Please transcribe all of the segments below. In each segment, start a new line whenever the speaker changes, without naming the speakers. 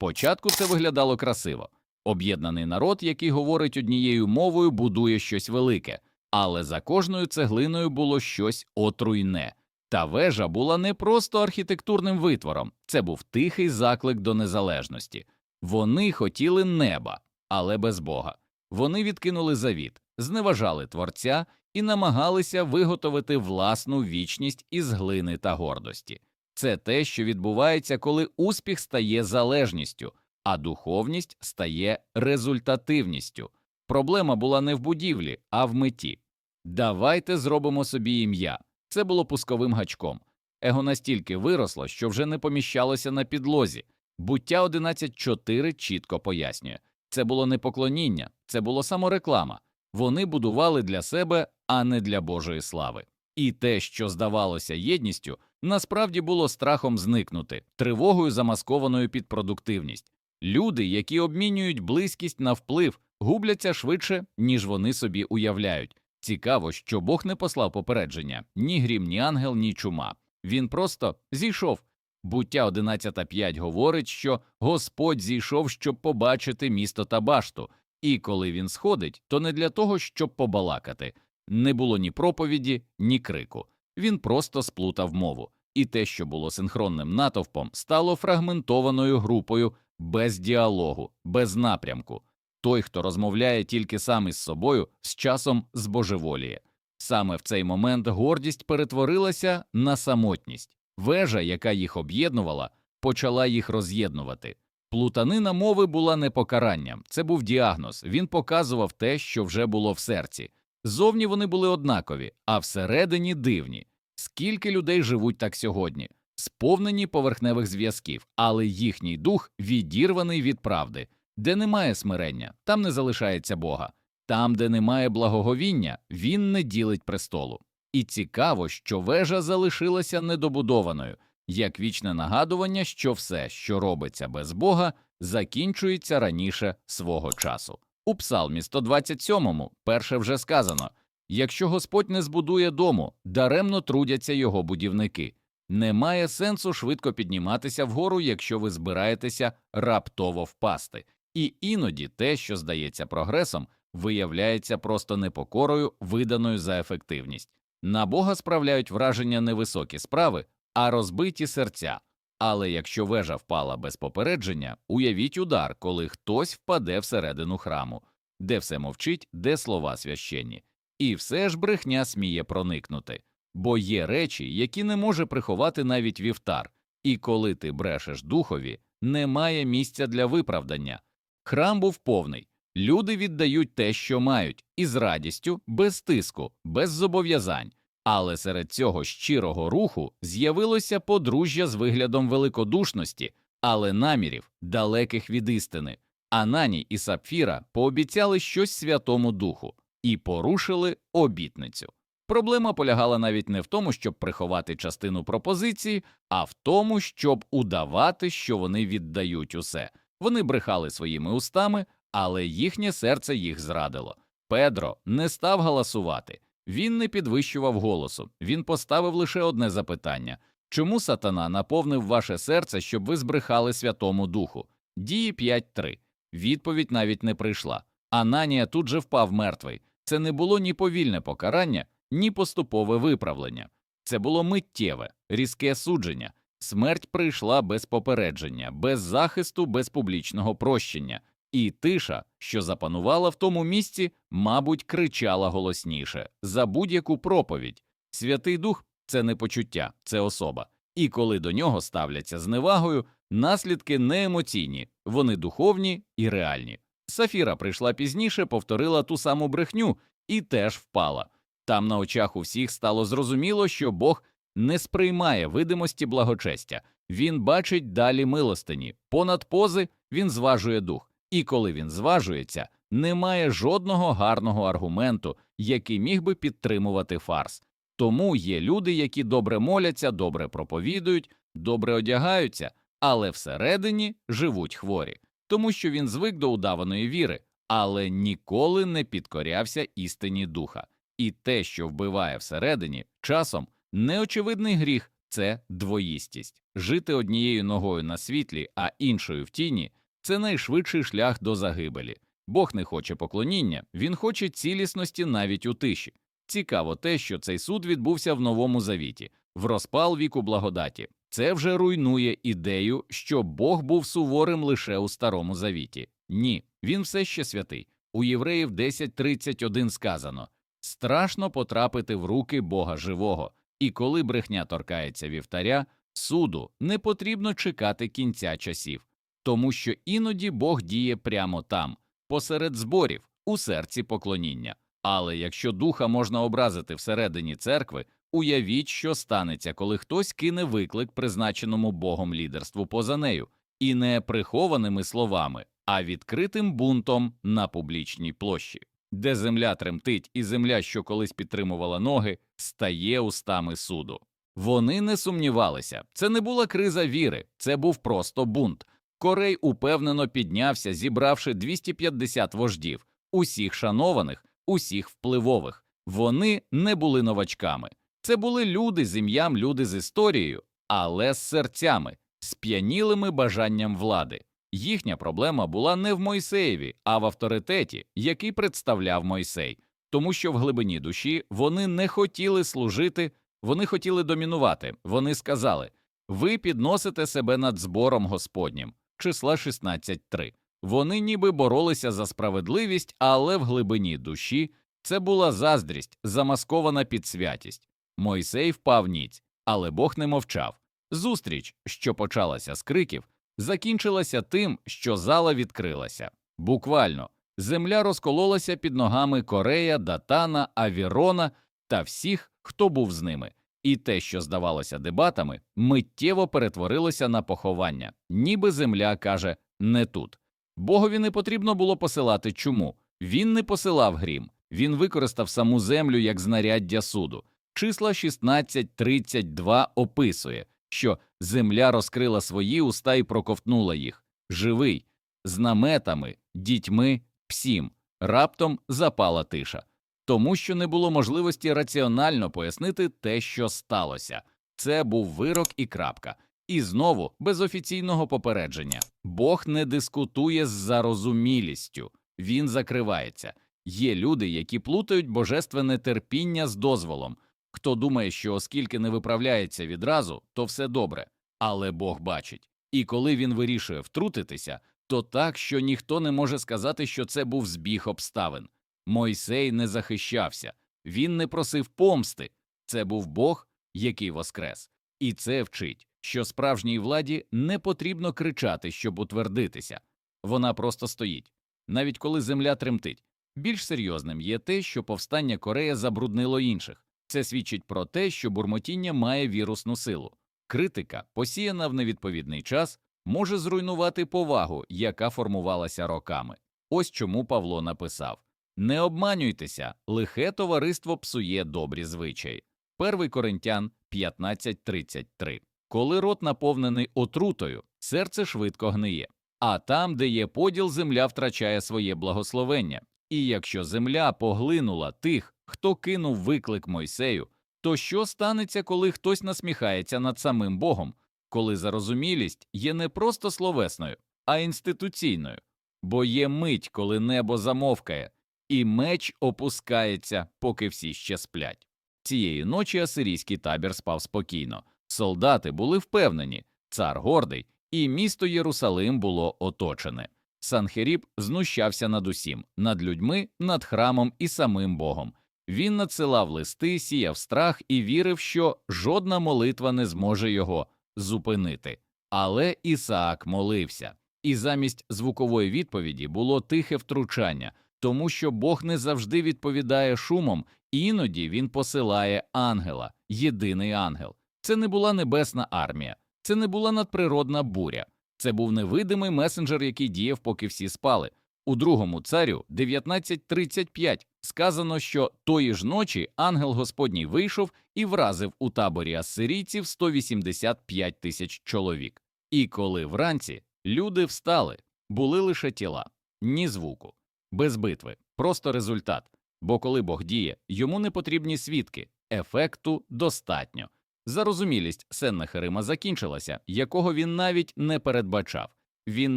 Спочатку це виглядало красиво. Об'єднаний народ, який говорить однією мовою, будує щось велике, але за кожною цеглиною було щось отруйне. Та вежа була не просто архітектурним витвором, це був тихий заклик до незалежності. Вони хотіли неба, але без Бога. Вони відкинули завіт, зневажали творця і намагалися виготовити власну вічність із глини та гордості. Це те, що відбувається, коли успіх стає залежністю, а духовність стає результативністю. Проблема була не в будівлі, а в меті. Давайте зробимо собі ім'я. Це було пусковим гачком. Его настільки виросло, що вже не поміщалося на підлозі. Буття 11.4 чітко пояснює. Це було не поклоніння, це було самореклама. Вони будували для себе, а не для Божої слави. І те, що здавалося єдністю, насправді було страхом зникнути, тривогою замаскованою під продуктивність. Люди, які обмінюють близькість на вплив, губляться швидше, ніж вони собі уявляють. Цікаво, що Бог не послав попередження ні грім, ні ангел, ні чума. Він просто зійшов. Буття 11.5 говорить, що Господь зійшов, щоб побачити місто та башту, і коли він сходить, то не для того, щоб побалакати. Не було ні проповіді, ні крику. Він просто сплутав мову, і те, що було синхронним натовпом, стало фрагментованою групою без діалогу, без напрямку. Той, хто розмовляє тільки сам із собою, з часом збожеволіє. Саме в цей момент гордість перетворилася на самотність. Вежа, яка їх об'єднувала, почала їх роз'єднувати. Плутанина мови була не покаранням, це був діагноз. Він показував те, що вже було в серці. Зовні вони були однакові, а всередині дивні. Скільки людей живуть так сьогодні, сповнені поверхневих зв'язків, але їхній дух відірваний від правди, де немає смирення, там не залишається Бога, там, де немає благоговіння, він не ділить престолу. І цікаво, що вежа залишилася недобудованою, як вічне нагадування, що все, що робиться без Бога, закінчується раніше свого часу. У Псалмі 127 перше вже сказано якщо Господь не збудує дому, даремно трудяться його будівники. Немає сенсу швидко підніматися вгору, якщо ви збираєтеся раптово впасти. І іноді те, що здається прогресом, виявляється просто непокорою, виданою за ефективність. На Бога справляють враження не високі справи, а розбиті серця. Але якщо вежа впала без попередження, уявіть удар, коли хтось впаде всередину храму, де все мовчить, де слова священні. І все ж брехня сміє проникнути, бо є речі, які не може приховати навіть вівтар, і коли ти брешеш духові, немає місця для виправдання. Храм був повний, люди віддають те, що мають, із радістю, без тиску, без зобов'язань. Але серед цього щирого руху з'явилося подружжя з виглядом великодушності, але намірів, далеких від істини. Анані і Сапфіра пообіцяли щось Святому Духу і порушили обітницю. Проблема полягала навіть не в тому, щоб приховати частину пропозиції, а в тому, щоб удавати, що вони віддають усе. Вони брехали своїми устами, але їхнє серце їх зрадило. Педро не став галасувати. Він не підвищував голосу, він поставив лише одне запитання чому сатана наповнив ваше серце, щоб ви збрехали Святому Духу? Дії 5.3. Відповідь навіть не прийшла. Ананія тут же впав мертвий. Це не було ні повільне покарання, ні поступове виправлення. Це було миттєве, різке судження. Смерть прийшла без попередження, без захисту, без публічного прощення. І тиша, що запанувала в тому місці, мабуть, кричала голосніше за будь-яку проповідь. Святий Дух це не почуття, це особа. І коли до нього ставляться з невагою, наслідки не емоційні, вони духовні і реальні. Сафіра прийшла пізніше, повторила ту саму брехню і теж впала. Там на очах у всіх стало зрозуміло, що Бог не сприймає видимості благочестя, він бачить далі милостині, понад пози він зважує дух. І коли він зважується, немає жодного гарного аргументу, який міг би підтримувати фарс. Тому є люди, які добре моляться, добре проповідують, добре одягаються, але всередині живуть хворі, тому що він звик до удаваної віри, але ніколи не підкорявся істині духа. І те, що вбиває всередині, часом неочевидний гріх, це двоїстість. Жити однією ногою на світлі, а іншою в тіні це найшвидший шлях до загибелі. Бог не хоче поклоніння, він хоче цілісності навіть у тиші. Цікаво те, що цей суд відбувся в новому завіті, в розпал віку благодаті. Це вже руйнує ідею, що Бог був суворим лише у старому завіті. Ні, він все ще святий. У євреїв 10.31 сказано страшно потрапити в руки Бога живого, і коли брехня торкається вівтаря, суду не потрібно чекати кінця часів, тому що іноді Бог діє прямо там, посеред зборів, у серці поклоніння. Але якщо духа можна образити всередині церкви, уявіть, що станеться, коли хтось кине виклик призначеному Богом лідерству поза нею, і не прихованими словами, а відкритим бунтом на публічній площі, де земля тремтить, і земля, що колись підтримувала ноги, стає устами суду. Вони не сумнівалися, це не була криза віри, це був просто бунт. Корей упевнено піднявся, зібравши 250 вождів, усіх шанованих, усіх впливових. Вони не були новачками. Це були люди з ім'ям, люди з історією, але з серцями, сп'янілими бажанням влади. Їхня проблема була не в Мойсеєві, а в авторитеті, який представляв Мойсей, тому що в глибині душі вони не хотіли служити, вони хотіли домінувати. Вони сказали: ви підносите себе над збором Господнім, числа 16.3. Вони ніби боролися за справедливість, але в глибині душі це була заздрість, замаскована під святість. Мойсей впав ніць, але Бог не мовчав. Зустріч, що почалася з криків, закінчилася тим, що зала відкрилася. Буквально земля розкололася під ногами Корея, Датана, Авірона та всіх, хто був з ними, і те, що здавалося дебатами, миттєво перетворилося на поховання, ніби земля каже не тут. Богові не потрібно було посилати чому. Він не посилав грім, він використав саму землю як знаряддя суду. Числа 16.32 описує, що земля розкрила свої уста і проковтнула їх живий, з наметами, дітьми, всім. Раптом запала тиша, тому що не було можливості раціонально пояснити те, що сталося. Це був вирок і крапка. І знову без офіційного попередження. Бог не дискутує з зарозумілістю, він закривається. Є люди, які плутають божественне терпіння з дозволом. Хто думає, що оскільки не виправляється відразу, то все добре, але Бог бачить. І коли він вирішує втрутитися, то так, що ніхто не може сказати, що це був збіг обставин. Мойсей не захищався, він не просив помсти. Це був Бог, який воскрес. І це вчить, що справжній владі не потрібно кричати, щоб утвердитися. Вона просто стоїть, навіть коли земля тремтить. Більш серйозним є те, що повстання Корея забруднило інших. Це свідчить про те, що бурмотіння має вірусну силу. Критика, посіяна в невідповідний час, може зруйнувати повагу, яка формувалася роками. Ось чому Павло написав Не обманюйтеся, лихе товариство псує добрі звичаї. 1 Коринтян 15.33 Коли рот наповнений отрутою, серце швидко гниє, а там, де є поділ, земля втрачає своє благословення. І якщо земля поглинула тих, хто кинув виклик Мойсею, то що станеться, коли хтось насміхається над самим Богом, коли зарозумілість є не просто словесною, а інституційною, бо є мить, коли небо замовкає, і меч опускається, поки всі ще сплять. Цієї ночі асирійський табір спав спокійно, солдати були впевнені, цар гордий, і місто Єрусалим було оточене. Санхеріб знущався над усім, над людьми, над храмом і самим Богом. Він надсилав листи, сіяв страх і вірив, що жодна молитва не зможе його зупинити. Але Ісаак молився, і замість звукової відповіді було тихе втручання, тому що Бог не завжди відповідає шумом, іноді він посилає ангела, єдиний ангел. Це не була небесна армія, це не була надприродна буря. Це був невидимий месенджер, який діяв, поки всі спали. У другому царю 19.35 сказано, що тої ж ночі ангел Господній вийшов і вразив у таборі ассирійців 185 тисяч чоловік. І коли вранці люди встали, були лише тіла, ні звуку, без битви, просто результат. Бо коли Бог діє, йому не потрібні свідки, ефекту достатньо. Зарозумілість Сеннахерима закінчилася, якого він навіть не передбачав. Він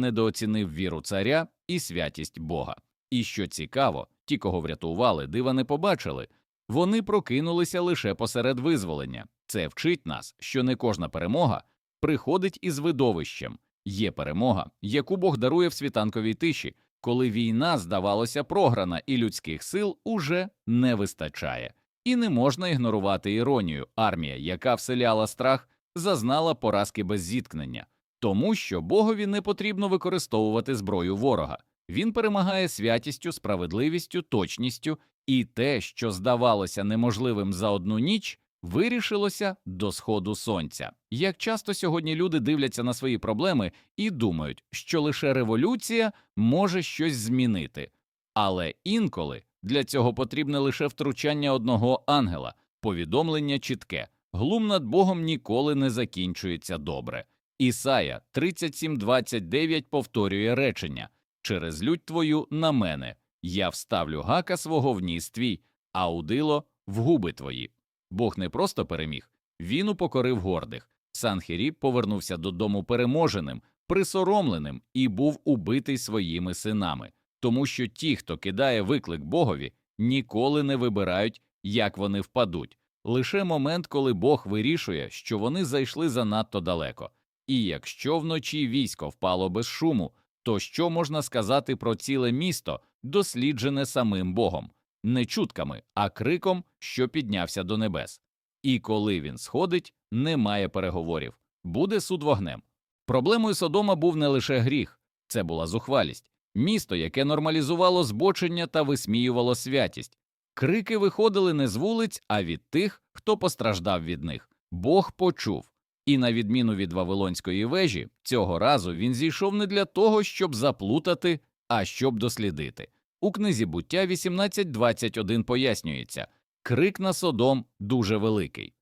недооцінив віру царя і святість Бога. І що цікаво, ті, кого врятували, дива не побачили. Вони прокинулися лише посеред визволення. Це вчить нас, що не кожна перемога приходить із видовищем. Є перемога, яку Бог дарує в світанковій тиші, коли війна здавалося програна, і людських сил уже не вистачає. І не можна ігнорувати іронію. Армія, яка вселяла страх, зазнала поразки без зіткнення, тому що Богові не потрібно використовувати зброю ворога. Він перемагає святістю, справедливістю, точністю, і те, що здавалося неможливим за одну ніч, вирішилося до сходу сонця. Як часто сьогодні люди дивляться на свої проблеми і думають, що лише революція може щось змінити, але інколи для цього потрібне лише втручання одного ангела, повідомлення чітке. Глум над Богом ніколи не закінчується добре. Ісая 37.29 повторює речення через лють твою на мене, я вставлю гака свого в ніс твій, а удило в губи твої. Бог не просто переміг, він упокорив гордих. Санхеріб повернувся додому переможеним, присоромленим і був убитий своїми синами, тому що ті, хто кидає виклик Богові, ніколи не вибирають, як вони впадуть. Лише момент, коли Бог вирішує, що вони зайшли занадто далеко. І якщо вночі військо впало без шуму, то що можна сказати про ціле місто, досліджене самим Богом, не чутками, а криком, що піднявся до небес. І коли він сходить, немає переговорів, буде суд вогнем. Проблемою Содома був не лише гріх, це була зухвалість, місто, яке нормалізувало збочення та висміювало святість. Крики виходили не з вулиць, а від тих, хто постраждав від них. Бог почув. І, на відміну від Вавилонської вежі, цього разу він зійшов не для того, щоб заплутати, а щоб дослідити. У книзі буття 18.21 пояснюється крик на Содом дуже великий.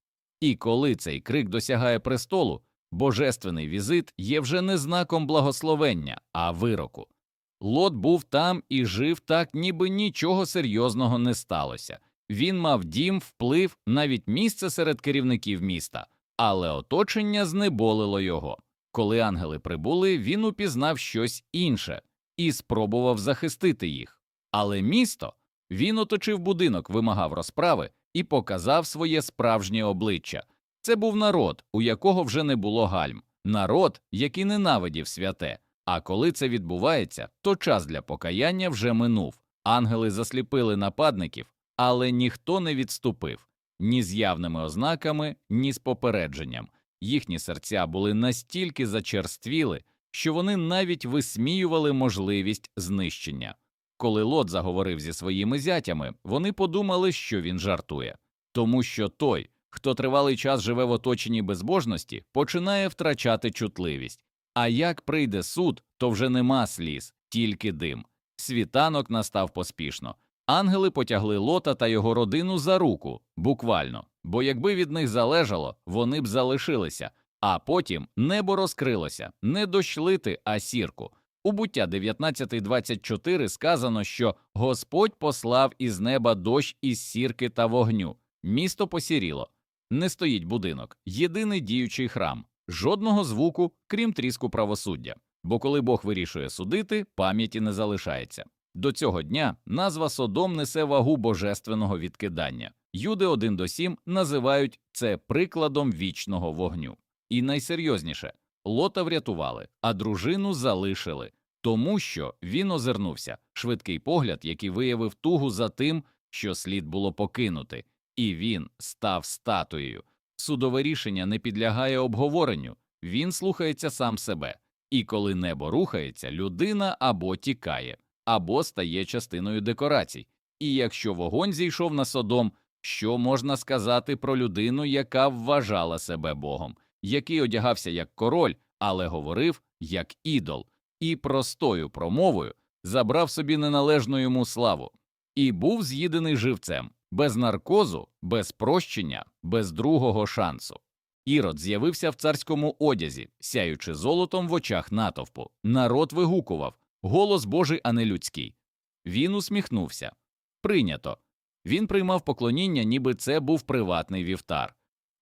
І коли цей крик досягає престолу, божественний візит є вже не знаком благословення, а вироку. Лот був там і жив так, ніби нічого серйозного не сталося. Він мав дім, вплив, навіть місце серед керівників міста, але оточення знеболило його. Коли ангели прибули, він упізнав щось інше і спробував захистити їх. Але місто він оточив будинок, вимагав розправи і показав своє справжнє обличчя. Це був народ, у якого вже не було гальм, народ, який ненавидів святе. А коли це відбувається, то час для покаяння вже минув. Ангели засліпили нападників, але ніхто не відступив ні з явними ознаками, ні з попередженням. Їхні серця були настільки зачерствіли, що вони навіть висміювали можливість знищення. Коли Лот заговорив зі своїми зятями, вони подумали, що він жартує, тому що той, хто тривалий час живе в оточенні безбожності, починає втрачати чутливість. А як прийде суд, то вже нема сліз, тільки дим. Світанок настав поспішно. Ангели потягли лота та його родину за руку, буквально, бо якби від них залежало, вони б залишилися, а потім небо розкрилося, не дощ лити, а сірку. У буття 19.24 сказано, що Господь послав із неба дощ із сірки та вогню. Місто посіріло. Не стоїть будинок, єдиний діючий храм, жодного звуку, крім тріску правосуддя. Бо коли Бог вирішує судити, пам'яті не залишається. До цього дня назва Содом несе вагу божественного відкидання. Юди 1 до 7 називають це прикладом вічного вогню. І найсерйозніше лота врятували, а дружину залишили, тому що він озирнувся швидкий погляд, який виявив тугу за тим, що слід було покинути, і він став статуєю. Судове рішення не підлягає обговоренню, він слухається сам себе. І коли небо рухається, людина або тікає, або стає частиною декорацій. І якщо вогонь зійшов на содом, що можна сказати про людину, яка вважала себе Богом, який одягався як король, але говорив як ідол, і простою промовою забрав собі неналежну йому славу, і був з'їдений живцем, без наркозу, без прощення, без другого шансу. Ірод з'явився в царському одязі, сяючи золотом в очах натовпу. Народ вигукував голос Божий, а не людський. Він усміхнувся. Прийнято. Він приймав поклоніння, ніби це був приватний вівтар.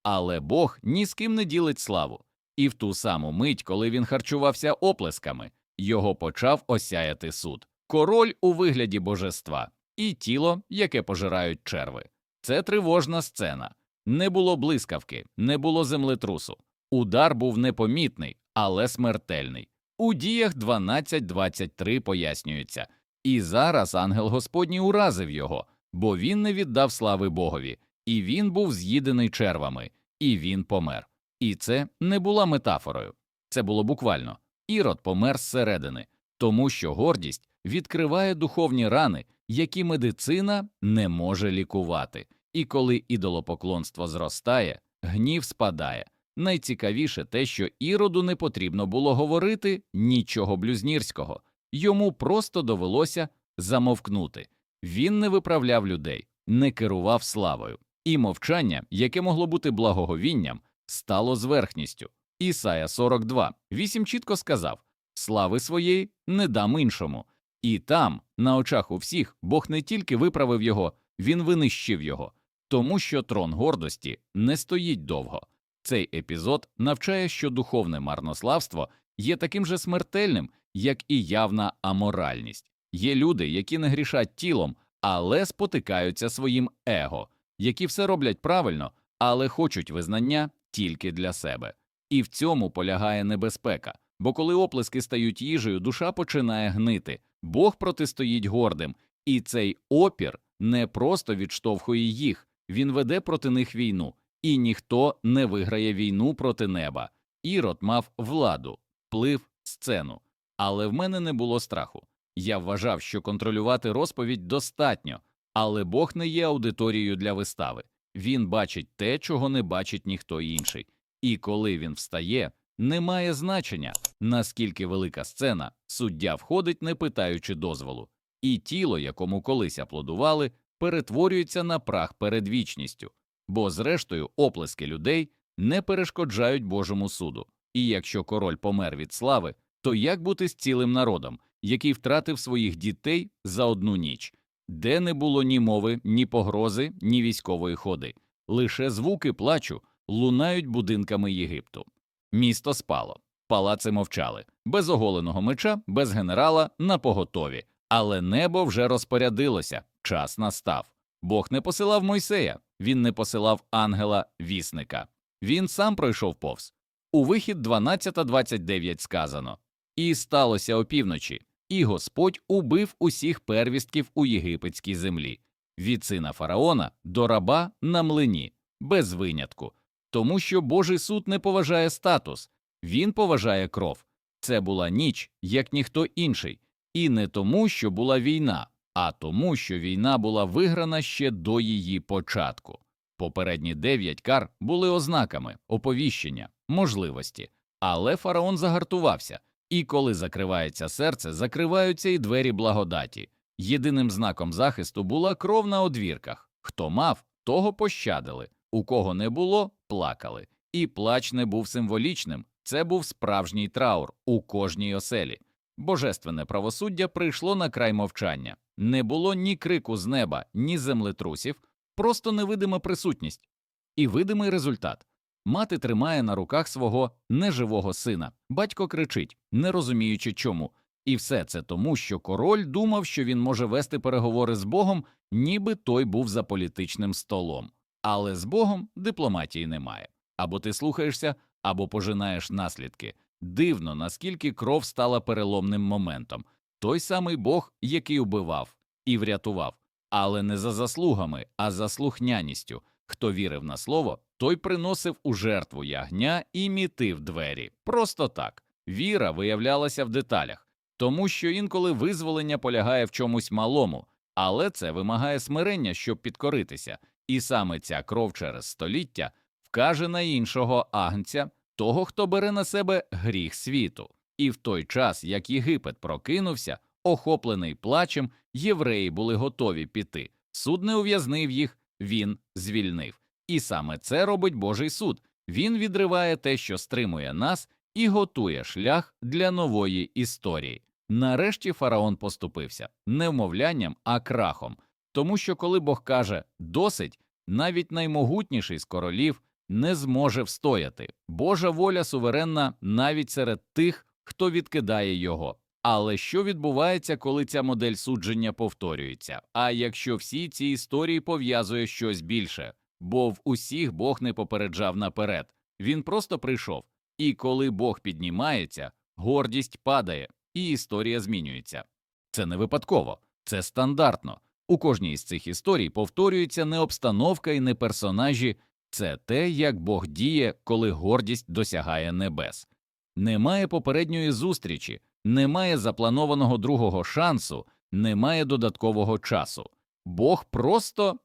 Але Бог ні з ким не ділить славу. І в ту саму мить, коли він харчувався оплесками, його почав осяяти суд. Король у вигляді божества і тіло, яке пожирають черви. Це тривожна сцена. Не було блискавки, не було землетрусу. Удар був непомітний, але смертельний. У діях 12.23 пояснюється. І зараз ангел Господній уразив його, бо він не віддав слави Богові, і він був з'їдений червами, і він помер. І це не була метафорою, це було буквально. Ірод помер зсередини, тому що гордість відкриває духовні рани, які медицина не може лікувати. І коли ідолопоклонство зростає, гнів спадає. Найцікавіше те, що іроду не потрібно було говорити нічого блюзнірського, йому просто довелося замовкнути. Він не виправляв людей, не керував славою, і мовчання, яке могло бути благоговінням, стало зверхністю. Ісая 42, 8 чітко сказав Слави своєї не дам іншому. І там, на очах у всіх, Бог не тільки виправив його, він винищив його, тому що трон гордості не стоїть довго. Цей епізод навчає, що духовне марнославство є таким же смертельним, як і явна аморальність. Є люди, які не грішать тілом, але спотикаються своїм его, які все роблять правильно, але хочуть визнання тільки для себе. І в цьому полягає небезпека, бо коли оплески стають їжею, душа починає гнити, Бог протистоїть гордим, і цей опір не просто відштовхує їх, він веде проти них війну, і ніхто не виграє війну проти неба. Ірод мав владу, вплив, сцену, але в мене не було страху. Я вважав, що контролювати розповідь достатньо, але Бог не є аудиторією для вистави. Він бачить те, чого не бачить ніхто інший. І коли він встає, не має значення, наскільки велика сцена, суддя входить, не питаючи дозволу, і тіло, якому колись аплодували, перетворюється на прах перед вічністю, бо, зрештою, оплески людей не перешкоджають Божому суду. І якщо король помер від слави, то як бути з цілим народом, який втратив своїх дітей за одну ніч, де не було ні мови, ні погрози, ні військової ходи, лише звуки плачу лунають будинками Єгипту. Місто спало, палаци мовчали, без оголеного меча, без генерала на поготові, але небо вже розпорядилося, час настав. Бог не посилав Мойсея, він не посилав ангела вісника. Він сам пройшов повз. У вихід 12.29 сказано І сталося опівночі, і Господь убив усіх первістків у єгипетській землі, від сина фараона до раба на млині, без винятку, тому що Божий суд не поважає статус, він поважає кров. Це була ніч, як ніхто інший, і не тому, що була війна, а тому, що війна була виграна ще до її початку. Попередні дев'ять кар були ознаками оповіщення, можливості, але фараон загартувався, і коли закривається серце, закриваються і двері благодаті. Єдиним знаком захисту була кров на одвірках хто мав, того пощадили, у кого не було, плакали. І плач не був символічним, це був справжній траур у кожній оселі. Божественне правосуддя прийшло на край мовчання. Не було ні крику з неба, ні землетрусів, просто невидима присутність. І видимий результат. Мати тримає на руках свого неживого сина, батько кричить, не розуміючи чому. І все це тому, що король думав, що він може вести переговори з Богом, ніби той був за політичним столом. Але з Богом дипломатії немає. Або ти слухаєшся, або пожинаєш наслідки. Дивно, наскільки кров стала переломним моментом. Той самий Бог, який убивав і врятував, але не за заслугами, а за слухняністю. Хто вірив на слово, той приносив у жертву ягня і мітив двері. Просто так. Віра виявлялася в деталях, тому що інколи визволення полягає в чомусь малому, але це вимагає смирення, щоб підкоритися, і саме ця кров через століття вкаже на іншого агнця, того, хто бере на себе гріх світу. І в той час, як Єгипет прокинувся, охоплений плачем, євреї були готові піти. Суд не ув'язнив їх, він звільнив. І саме це робить Божий суд. Він відриває те, що стримує нас, і готує шлях для нової історії. Нарешті фараон поступився не вмовлянням, а крахом, тому що коли Бог каже досить, навіть наймогутніший з королів не зможе встояти. Божа воля суверенна навіть серед тих, хто відкидає його. Але що відбувається, коли ця модель судження повторюється? А якщо всі ці історії пов'язує щось більше, бо в усіх Бог не попереджав наперед, він просто прийшов. І коли Бог піднімається, гордість падає, і історія змінюється. Це не випадково, це стандартно. У кожній із цих історій повторюється не обстановка і не персонажі, це те, як Бог діє, коли гордість досягає небес. Немає попередньої зустрічі, немає запланованого другого шансу, немає додаткового часу. Бог просто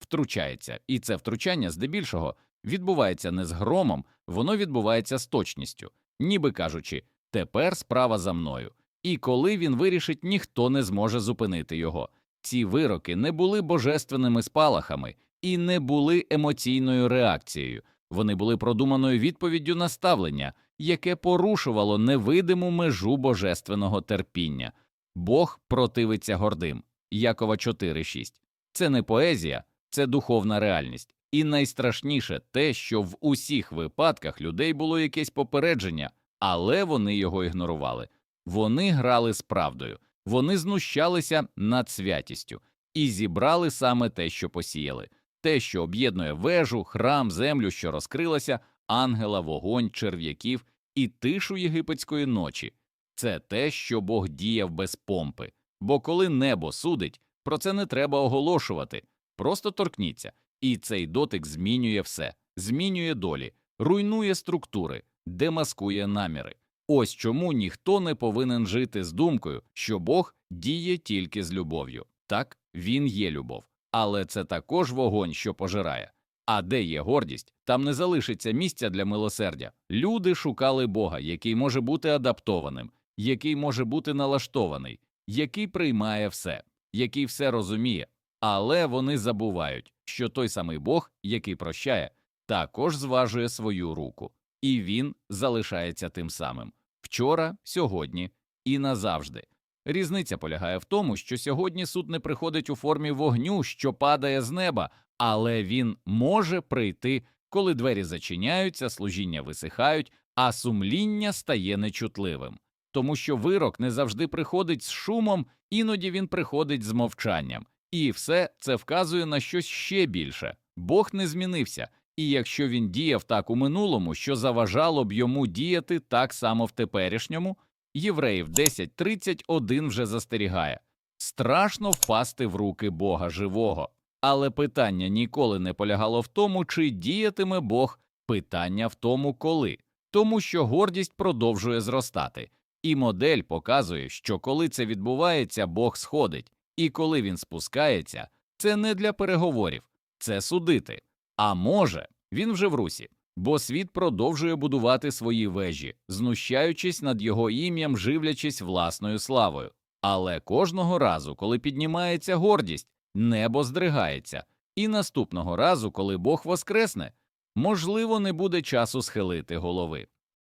втручається, і це втручання здебільшого відбувається не з громом, воно відбувається з точністю, ніби кажучи, тепер справа за мною. І коли він вирішить, ніхто не зможе зупинити його. Ці вироки не були божественними спалахами і не були емоційною реакцією, вони були продуманою відповіддю на ставлення, яке порушувало невидиму межу божественного терпіння. Бог противиться гордим. Якова 4.6. Це не поезія, це духовна реальність. І найстрашніше те, що в усіх випадках людей було якесь попередження, але вони його ігнорували. Вони грали з правдою, вони знущалися над святістю і зібрали саме те, що посіяли, те, що об'єднує вежу, храм, землю, що розкрилася, ангела, вогонь, черв'яків і тишу єгипетської ночі. Це те, що Бог діяв без помпи. Бо коли небо судить, про це не треба оголошувати, просто торкніться, і цей дотик змінює все, змінює долі, руйнує структури, демаскує наміри. Ось чому ніхто не повинен жити з думкою, що Бог діє тільки з любов'ю. Так, він є любов, але це також вогонь, що пожирає. А де є гордість, там не залишиться місця для милосердя. Люди шукали Бога, який може бути адаптованим, який може бути налаштований, який приймає все, який все розуміє. Але вони забувають, що той самий Бог, який прощає, також зважує свою руку, і він залишається тим самим вчора, сьогодні і назавжди. Різниця полягає в тому, що сьогодні суд не приходить у формі вогню, що падає з неба, але він може прийти, коли двері зачиняються, служіння висихають, а сумління стає нечутливим. Тому що вирок не завжди приходить з шумом, іноді він приходить з мовчанням. І все це вказує на щось ще більше. Бог не змінився, і якщо він діяв так у минулому, що заважало б йому діяти так само в теперішньому, Євреїв 10.31 вже застерігає. Страшно впасти в руки Бога живого. Але питання ніколи не полягало в тому, чи діятиме Бог, питання в тому, коли, тому що гордість продовжує зростати, і модель показує, що коли це відбувається, Бог сходить, і коли він спускається, це не для переговорів, це судити. А може, він вже в русі, бо світ продовжує будувати свої вежі, знущаючись над його ім'ям, живлячись власною славою. Але кожного разу, коли піднімається гордість, небо здригається, і наступного разу, коли Бог воскресне, можливо, не буде часу схилити голови.